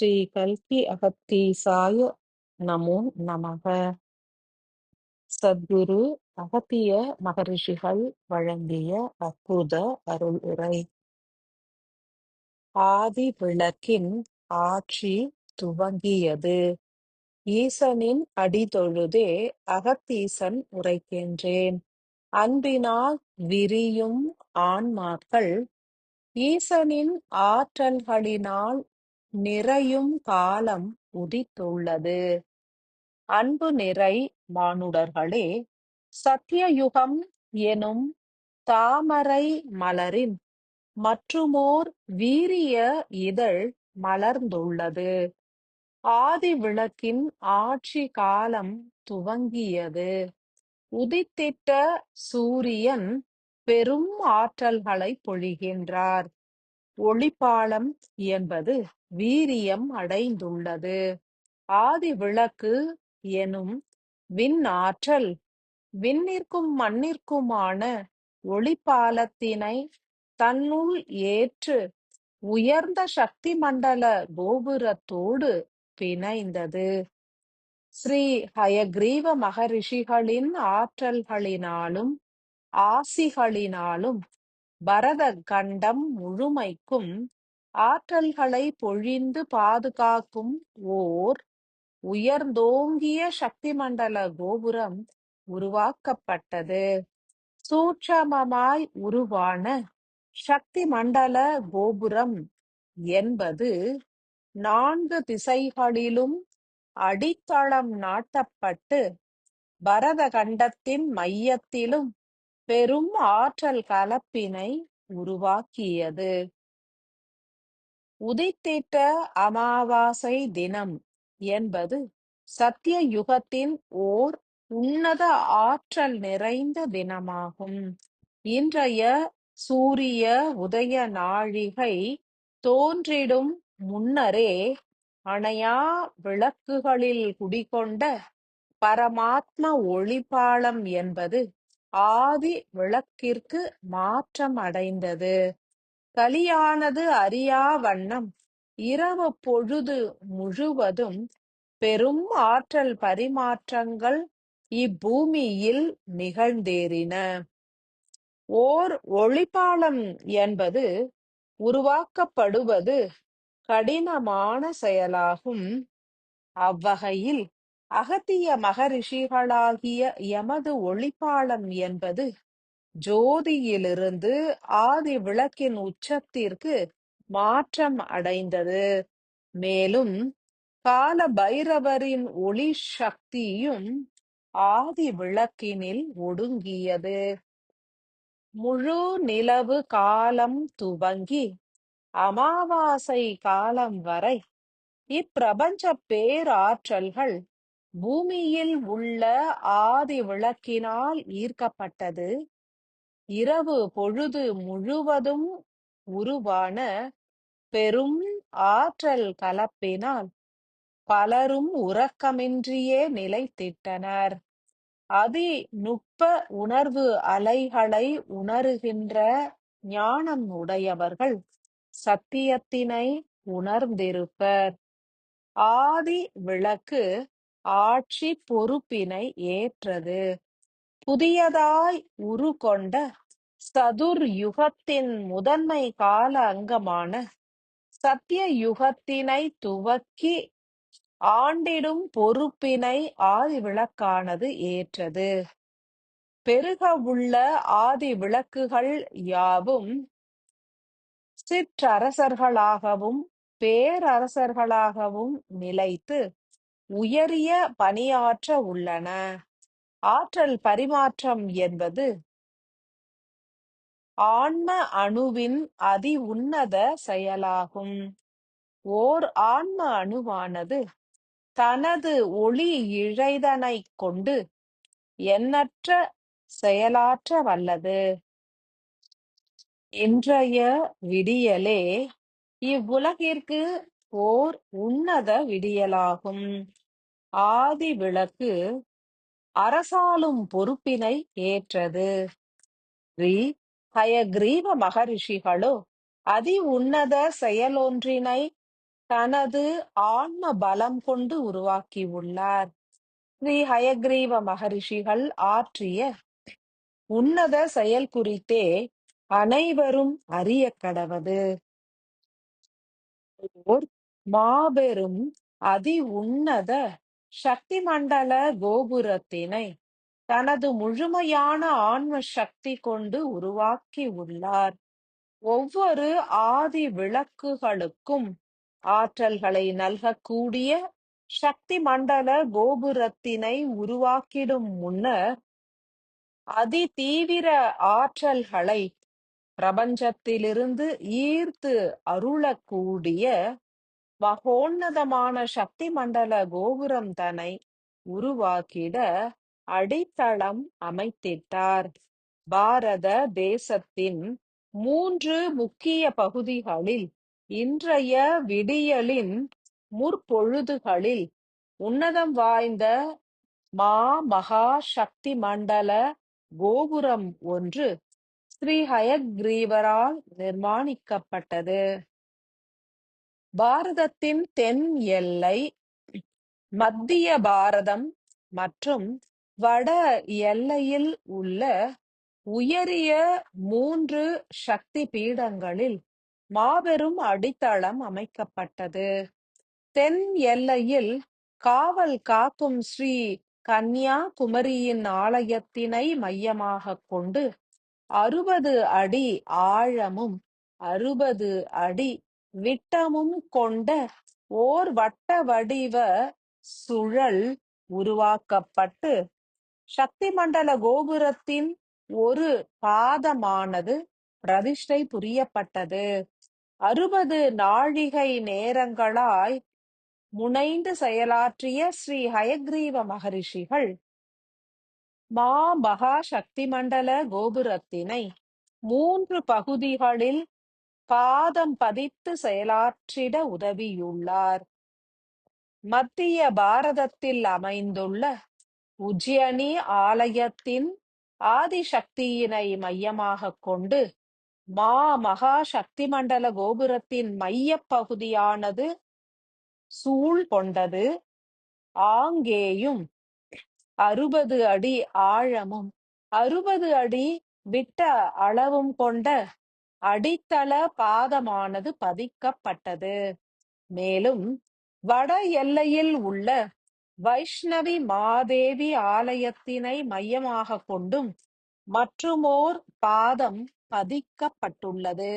ஸ்ரீ கல்கி அகத்தீசாய நமோ நமக. சத்குரு அகத்திய மகரிஷிகள் வழங்கிய அற்புத அருள் உரை. ஆதி விளக்கின் ஆட்சி துவங்கியது. ஈசனின் அடிதொழுதே அகத்தீசன் உரைக்கின்றேன். அன்பினால் விரியும் ஆன்மாக்கள் ஈசனின் ஆற்றல்களினால் நிறையும் காலம் உதித்துள்ளது. அன்பு நிறை மானுடர்களே சத்தியயுகம் எனும் தாமரை மலரின் மற்றுமோர் வீரிய இதழ் மலர்ந்துள்ளது. ஆதி விளக்கின் ஆட்சி காலம் துவங்கியது. உதித்திட்ட சூரியன் பெரும் ஆற்றல்களை பொழிகின்றார். ஒளிப்பாலம் என்பது வீரியம் அடைந்துள்ளது. ஆதி விளக்கு எனும் விண் ஆற்றல் விண்ணிற்கும் மண்ணிற்குமான ஒளிப்பாலத்தினை தன்னுள் ஏற்று உயர்ந்த சக்தி மண்டல கோபுரத்தோடு பிணைந்தது. ஸ்ரீ ஹயக்ரீவ மகரிஷிகளின் ஆற்றல்களினாலும் ஆசிகளினாலும் பரத கண்டம் முழுமைக்கும் ஆற்றல்களை பொழிந்து பாதுகாக்கும் ஓர் உயர்ந்தோங்கிய சக்தி மண்டல கோபுரம் உருவாக்கப்பட்டது. சூட்சமமாய் உருவான சக்தி மண்டல கோபுரம் என்பது நான்கு திசைகளிலும் அடித்தளம் நாட்டப்பட்டு பரத கண்டத்தின் மையத்திலும் பெரும் ஆற்றல் கலப்பினை உருவாக்கியது. உதித்திட்ட அமாவாசை தினம் என்பது சத்திய யுகத்தின் ஓர் உன்னத ஆற்றல் நிறைந்த தினமாகும். இன்றைய சூரிய உதய நாழிகை தோன்றிடும் முன்னரே அணையா விளக்குகளில் குடிகொண்ட பரமாத்ம ஒளிபாலம் என்பது ஆதி விளக்கிற்கு மாற்றம் அடைந்தது. கலியானது அறியா வண்ணம் இரவு பொழுது முழுவதும் பெரும் ஆற்றல் பரிமாற்றங்கள் இப்பூமியில் நிகழ்ந்தேறின. ஓர் ஒளிப்பாலம் என்பது உருவாக்கப்படுவது கடினமான செயலாகும். அவ்வகையில் அகத்திய மகரிஷிகளாகிய எமது ஒளிப்பாளம் என்பது ஜோதியிலிருந்து ஆதி விளக்கின் உச்சத்திற்கு மாற்றம் அடைந்தது. மேலும் கால பைரவரின் ஒளி சக்தியும் ஆதி விளக்கினில் ஒடுங்கியது. முழு நிலவு காலம் துவங்கி அமாவாசை காலம் வரை இப்பிரபஞ்ச பேராற்றல்கள் பூமியில் உள்ள ஆதி விளக்கினால் ஈர்க்கப்பட்டது. இரவு பொழுது முழுவதும் உருவான பெரும் ஆற்றல் கலப்பினால் பலரும் உறக்கமின்றியே நிலைத்திட்டனர். அதி நுட்ப உணர்வு அலைகளை உணருகின்ற ஞானம் உடையவர்கள் சத்தியத்தினை உணர்ந்திருப்பர். ஆதி விளக்கு ஆட்சி பொறுப்பினை ஏற்றது. புதியதாய் உருகொண்ட சதுர் யுகத்தின் முதன்மை கால அங்கமான சத்திய யுகத்தினை துவக்கி ஆண்டிடும் பொறுப்பினை ஆதிவிளக்கானது ஏற்றது. பெருக உள்ள ஆதி விளக்குகள் யாவும் சிற்றரசர்களாகவும் பேரரசர்களாகவும் நிலைத்து உயரிய பணியாற்ற உள்ளன. ஆற்றல் பரிமாற்றம் என்பது ஆன்ம அணுவின் அதி உன்னத செயலாகும். ஓர் ஆன்ம அணுவானது தனது ஒளி இழைதனைக் கொண்டு எண்ணற்ற செயலாற்ற வல்லது. இன்றைய விடியலே இவ்வுலகிற்கு ஓர் உன்னத விடியலாகும். ஆதி விளக்கு அரசாளும் பொறுப்பினை ஏற்றது. ஸ்ரீ ஹயக்ரீவ மகரிஷிகளோ அதி உன்னத செயலொன்றினை தனது ஆன்ம பலம் கொண்டு உருவாக்கியுள்ளார் ஸ்ரீ ஹயக்ரீவ மகரிஷிகள் ஆற்றிய உன்னத செயல் குறித்தே அனைவரும் அறிய கடவது. ஓர் மாபெரும் அதி உன்னத சக்தி மண்டல கோபுரத்தினை தனது முழுமையான ஆன்ம சக்தி கொண்டு உருவாக்கி உள்ளார். ஒவ்வொரு ஆதி விளக்குகளுக்கும் ஆற்றல்களை நல்கக்கூடிய சக்தி மண்டல கோபுரத்தினை உருவாக்கிடும் முன்னர் அதி தீவிர ஆற்றல்களை பிரபஞ்சத்திலிருந்து ஈர்த்து அருளக்கூடிய மகோன்னதமான சக்தி மண்டல கோபுரம் தன்னை உருவாக்கிட அடித்தளம் அமைத்திட்டார். பாரத தேசத்தின் மூன்று முக்கிய பகுதிகளில் இன்றைய விடியலின் முற்பொழுதுகளில் உன்னதம் வாய்ந்த மா மகா சக்தி மண்டல கோபுரம் ஒன்று ஸ்ரீ ஹயக்ரீவரால் நிர்மாணிக்கப்பட்டது. பாரதத்தின் தென் எல்லை மத்திய பாரதம் மற்றும் வட எல்லையில் உள்ள உயரிய மூன்று சக்தி பீடங்களில் மாபெரும் அடித்தளம் அமைக்கப்பட்டது. தென் எல்லையில் காவல் காக்கும் ஸ்ரீ கன்னியாகுமரியின் ஆலயத்தினை மையமாக கொண்டு அறுபது அடி ஆழமும் அறுபது அடி விட்டமும் கொண்ட ஓர் வட்ட வடிவ சுழல் உருவாக்கப்பட்டு சக்தி மண்டல கோபுரத்தின் ஒரு பாதமானது பிரதிஷ்டை புரியப்பட்டது. அறுபது நாழிகை நேரங்களாய் முனைந்து செயலாற்றிய ஸ்ரீ ஹயக்ரீவ மகரிஷிகள் மா மகா சக்தி மண்டல கோபுரத்தினை மூன்று பகுதிகளில் பாதம் பதித்து செயலாற்றிட உதவியுள்ளார். மத்திய பாரதத்தில் அமைந்துள்ள உஜ்ஜியனி ஆலயத்தின் ஆதிசக்தியினை மையமாக கொண்டு மா மகா சக்தி மண்டல கோபுரத்தின் மைய பகுதியானது சூழ் கொண்டது. ஆங்கேயும் அறுபது அடி ஆழமும் அறுபது அடி விட்ட அளவும் கொண்ட அடித்தள பாதமானது பதிக்கப்பட்டது. மேலும் வட எல்லையில் உள்ள வைஷ்ணவி மாதேவி ஆலயத்தினை மையமாக கொண்டும் மற்றுமோர் பாதம் பதிக்கப்பட்டுள்ளது.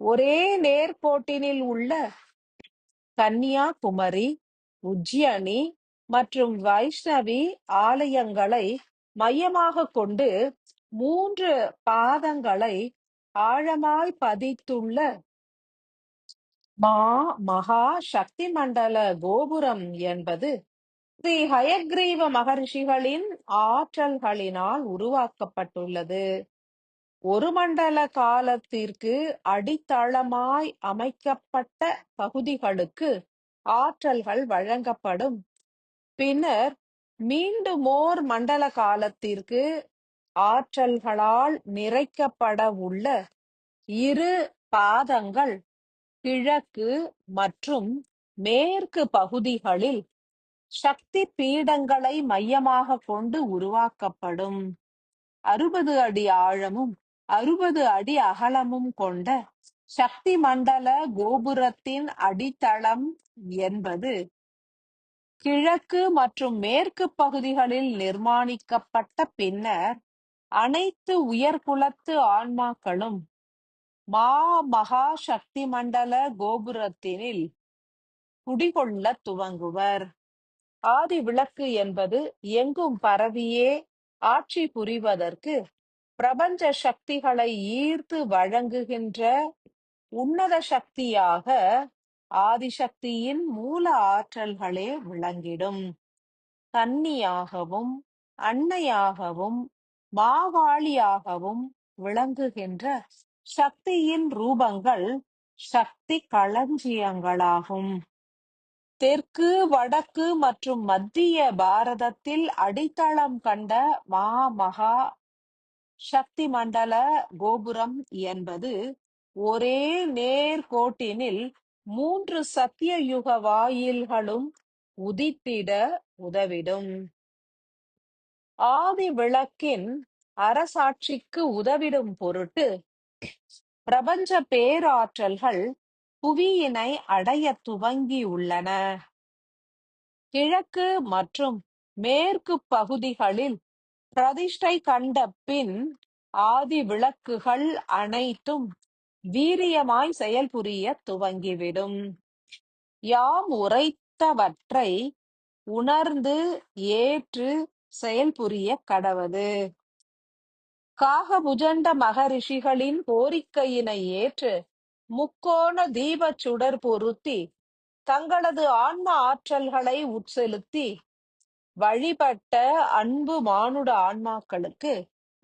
ஒரே நேர்கோட்டினில் உள்ள கன்னியாகுமரி உஜ்ஜயினி மற்றும் வைஷ்ணவி ஆலயங்களை மையமாக கொண்டு மூன்று பாதங்களை ஆழமாய் பதித்துள்ள மா மகா சக்தி மண்டல கோபுரம் என்பது ஸ்ரீ ஹயக்ரீவ மகரிஷிகளின் ஆற்றல்களினால் உருவாக்கப்பட்டுள்ளது. ஒரு மண்டல காலத்திற்கு அடித்தளமாய் அமைக்கப்பட்ட பகுதிகளுக்கு ஆற்றல்கள் வழங்கப்படும். பின்னர் மீண்டுமோர் மண்டல காலத்திற்கு ஆற்றல்களால் நிறைக்கப்பட உள்ள இரு பாதங்கள் கிழக்கு மற்றும் மேற்கு பகுதிகளில் சக்தி பீடங்களை மையமாக கொண்டு உருவாக்கப்படும். அறுபது அடி ஆழமும் அறுபது அடி அகலமும் கொண்ட சக்தி மண்டல கோபுரத்தின் அடித்தளம் என்பது கிழக்கு மற்றும் மேற்கு பகுதிகளில் நிர்மாணிக்கப்பட்ட பின்னர் அனைத்து உயர்குலத்து ஆன்மாக்களும் மா மகா சக்தி மண்டல கோபுரத்தினில் குடிகொள்ள துவங்குவர். ஆதி விளக்கு என்பது எங்கும் பரவியே ஆட்சி புரிவதற்கு பிரபஞ்ச சக்திகளை ஈர்த்து வழங்குகின்ற உன்னத சக்தியாக ஆதிசக்தியின் மூல ஆற்றல்களே விளங்கிடும். கன்னியாகவும் அன்னையாகவும் மாகாளியாகவும் விளங்குகின்ற சக்தியின் ரூபங்கள் சக்தி களஞ்சியங்களாகும். தெற்கு வடக்கு மற்றும் மத்திய பாரதத்தில் அடித்தளம் கண்ட மா மகா சக்தி மண்டல கோபுரம் என்பது ஒரே நேர்கோட்டினில் மூன்று சத்தியயுக வாயில்களும் உதித்திட உதவிடும். ஆதி விளக்கின் அரசாட்சிக்கு உதவிடும் பொருட்டு பிரபஞ்ச பேராற்றல்கள் புவியினை அடைய துவங்கியுள்ளன. கிழக்கு மற்றும் மேற்கு பகுதிகளில் பிரதிஷ்டை கண்ட பின் ஆதி விளக்குகள் அனைத்தும் வீரியமாய் செயல்புரிய துவங்கிவிடும். யாம் உரைத்தவற்றை உணர்ந்து ஏற்று செயல்புரிய கடவது. காகபுஜண்ட மகரிஷிகளின் கோரிக்கையினை ஏற்று முக்கோண தீபச் சுடர் பொருத்தி தங்களது ஆன்ம ஆற்றல்களை உட்செலுத்தி வழிபட்ட அன்பு மானுட ஆன்மாக்களுக்கு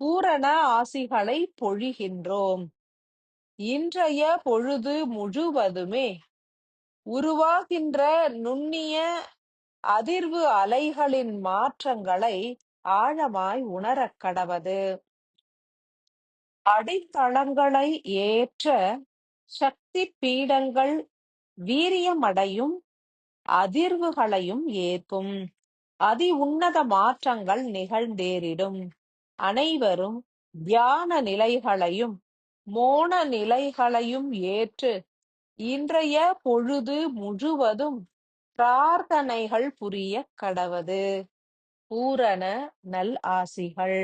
பூரண ஆசிகளை பொழிகின்றோம். இன்றைய பொழுது முழுவதுமே உருவாகின்ற நுண்ணிய அதிர்வு அலைகளின் மாற்றங்களை ஆழமாய் உணரக் கடவது. அடித்தளங்களை ஏற்ற சக்தி பீடங்கள் வீரியமடையும் அதிர்வுகளையும் ஏற்கும். அதி உன்னத மாற்றங்கள் நிகழ்ந்தேறிடும். அனைவரும் தியான நிலைகளையும் மோன நிலைகளையும் ஏற்று இன்றைய பொழுது முழுவதும் பிரார்த்தனைகள் புரிய கடவது. பூரண நல் ஆசிகள்.